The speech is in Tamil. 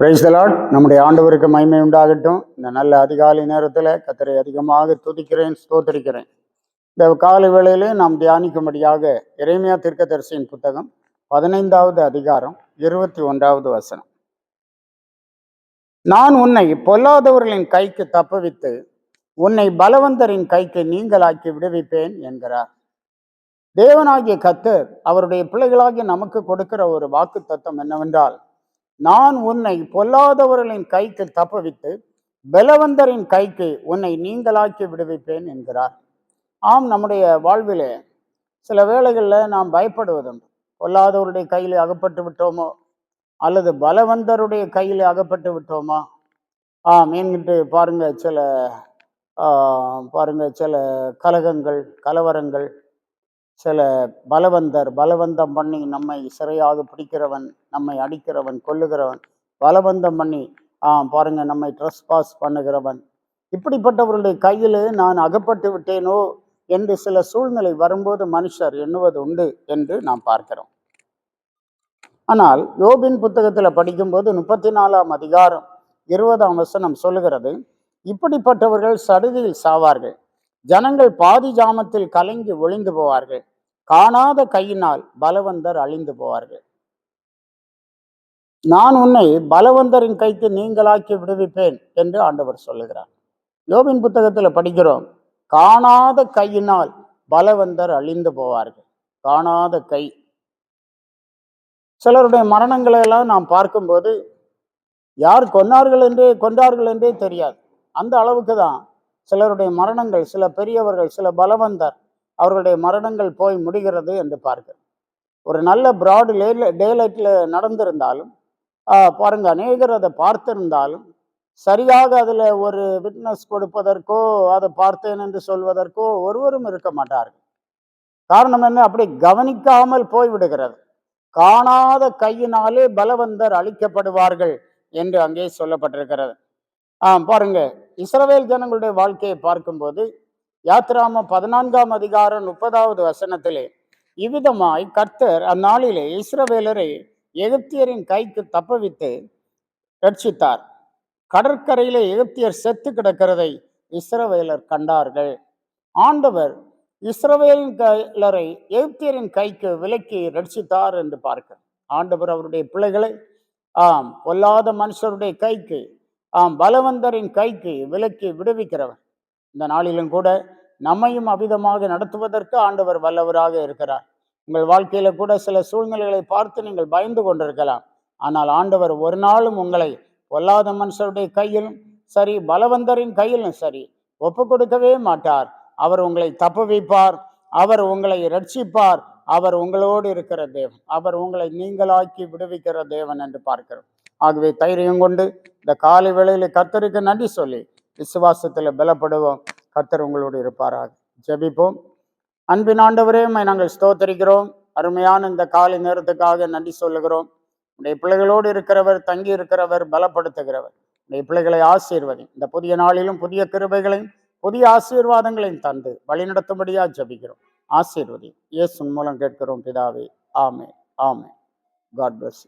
பிரைஸ்தலாட் நம்முடைய ஆண்டவருக்கு மகிமை உண்டாகட்டும். இந்த நல்ல அதிகாலை நேரத்தில் கத்தரை அதிகமாக துதிக்கிறேன் ஸ்தோத்தரிக்கிறேன். இந்த காலை வேளையிலே நாம் தியானிக்கும்படியாக இறைமையா தீர்க்கதரிசியின் புத்தகம் பதினைந்தாவது அதிகாரம் இருபத்தி ஒன்றாவது வசனம். நான் உன்னை பொல்லாதவர்களின் கைக்கு தப்புவித்து உன்னை பலவந்தரின் கைக்கு நீங்களாக்கி விடுவிப்பேன் என்கிறார். தேவனாகிய கத்தர் அவருடைய பிள்ளைகளாகிய நமக்கு கொடுக்கிற ஒரு வாக்கு தத்துவம் என்னவென்றால் நான் உன்னை பொல்லாதவர்களின் கைக்கு தப்பவிட்டு பலவந்தரின் கைக்கு உன்னை நீங்களாக்கி விடுவிப்பேன் என்கிறார். ஆம் நம்முடைய வாழ்விலே சில வேளைகளில் நாம் பயப்படுவதுண்டு. பொல்லாதவருடைய கையில் அகப்பட்டு விட்டோமோ? அல்லது பலவந்தருடைய கையில் அகப்பட்டு விட்டோமா? ஆம் என்கிட்டு பாருங்க சில பாருங்க சில கலகங்கள் கலவரங்கள் சில பலவந்தர் பலவந்தம் பண்ணி நம்மை சிறையாக பிடிக்கிறவன் நம்மை அடிக்கிறவன் கொல்லுகிறவன் பலவந்தம் பண்ணி ஆ பாருங்க நம்மை ட்ரெஸ் பாஸ் பண்ணுகிறவன். இப்படிப்பட்டவர்களுடைய கையில் நான் அகப்பட்டு விட்டேனோ என்று சில சூழ்நிலை வரும்போது மனுஷர் எண்ணுவது உண்டு என்று நாம் பார்க்கிறோம். ஆனால் யோபின் புத்தகத்தில் படிக்கும்போது முப்பத்தி நாலாம் அதிகாரம் இருபதாம் வசனம் சொல்லுகிறது இப்படிப்பட்டவர்கள் சடுதியில் சாவார்கள். ஜனங்கள் பாதி ஜாமத்தில் கலங்கி ஒளிந்து போவார்கள். காணாத கையினால் பலவந்தர் அழிந்து போவார்கள். நான் உன்னை பலவந்தரின் கைக்கு நீங்களாக்கி விடுவிப்பேன் என்று ஆண்டவர் சொல்லுகிறார். யோபின் புத்தகத்தில் படிக்கிறோம் காணாத கையினால் பலவந்தர் அழிந்து போவார்கள். காணாத கை. சிலருடைய மரணங்களை எல்லாம் நாம் பார்க்கும்போது யார் கொன்னார்கள் என்றே கொன்றார்கள் என்றே தெரியாது. அந்த அளவுக்கு தான் சிலருடைய மரணங்கள் சில பெரியவர்கள் சில பலவந்தர் அவர்களுடைய மரணங்கள் போய் முடிகிறது என்று பார்க்க ஒரு நல்ல ப்ராடு டே லைட்டில் நடந்திருந்தாலும் பாருங்க அநேகர் அதை பார்த்திருந்தாலும் சரியாக அதில் ஒரு விட்னஸ் கொடுப்பதற்கோ அதை பார்த்தேன் என்று சொல்வதற்கோ ஒருவரும் இருக்க மாட்டார்கள். காரணம் என்ன? அப்படி கவனிக்காமல் போய்விடுகிறது காணாத கையினாலே பலவந்தர் அழிக்கப்படுவார்கள் என்று அங்கே சொல்லப்பட்டிருக்கிறது. பாருங்க. இஸ்ரவேல் ஜனங்களுடைய வாழ்க்கையை பார்க்கும்போது யாத்ராம பதினான்காம் அதிகாரம் முப்பதாவது வசனத்திலே இவ்விதமாய் கர்த்தர் அந்நாளிலே இஸ்ரவேலரை எகிப்தியரின் கைக்கு தப்பவித்து ரட்சித்தார் கடற்கரையிலே எகிப்தியர் செத்து கிடக்கிறதை இஸ்ரவேலர் கண்டார்கள். ஆண்டவர் இஸ்ரவேலின் கைலரை எகிப்தியரின் கைக்கு விலக்கி ரட்சித்தார் என்று பார்க்க ஆண்டவர் அவருடைய பிள்ளைகளை ஆம் பொல்லாத மனுஷருடைய கைக்கு ஆம் பலவந்தரின் கைக்கு விலக்கி விடுவிக்கிறவர். இந்த நாளிலும் கூட நம்மையும் அவிதமாக நடத்துவதற்கு ஆண்டவர் வல்லவராக இருக்கிறார். உங்கள் வாழ்க்கையில கூட சில சூழ்நிலைகளை பார்த்து நீங்கள் பயந்து கொண்டிருக்கலாம். ஆனால் ஆண்டவர் ஒரு நாளும் உங்களை பொல்லாத மனுஷருடைய கையிலும் சரி பலவந்தரின் கையிலும் சரி ஒப்பு கொடுக்கவே மாட்டார். அவர் உங்களை தப்பு வைப்பார். அவர் உங்களை ரட்சிப்பார் அவர் உங்களோடு இருக்கிற தேவன். அவர் உங்களை நீங்களாக்கி விடுவிக்கிற தேவன் என்று பார்க்கிறோம். ஆகவே தைரியம் கொண்டு இந்த காலை வேளையில கர்த்தருக்கு நன்றி சொல்லி விசுவாசத்தில் பலப்படுவோம். கர்த்தர் உங்களோடு இருப்பாராக. ஜெபிப்போம். அன்பின் ஆண்டவரே நாங்கள் ஸ்தோத்தரிக்கிறோம். அருமையான இந்த காலை நேரத்துக்காக நன்றி சொல்லுகிறோம். உடைய பிள்ளைகளோடு இருக்கிறவர் தங்கி இருக்கிறவர் பலப்படுத்துகிறவர். உடைய பிள்ளைகளை ஆசீர்வதி இந்த புதிய நாளிலும் புதிய கிருபைகளையும் புதிய ஆசீர்வாதங்களையும் தந்து வழிநடத்தும்படியா ஜபிக்கிறோம். ஆசீர்வதி இயேசு மூலம் கேட்கிறோம் பிதாவே. ஆமே ஆமே காட் பிளஸ்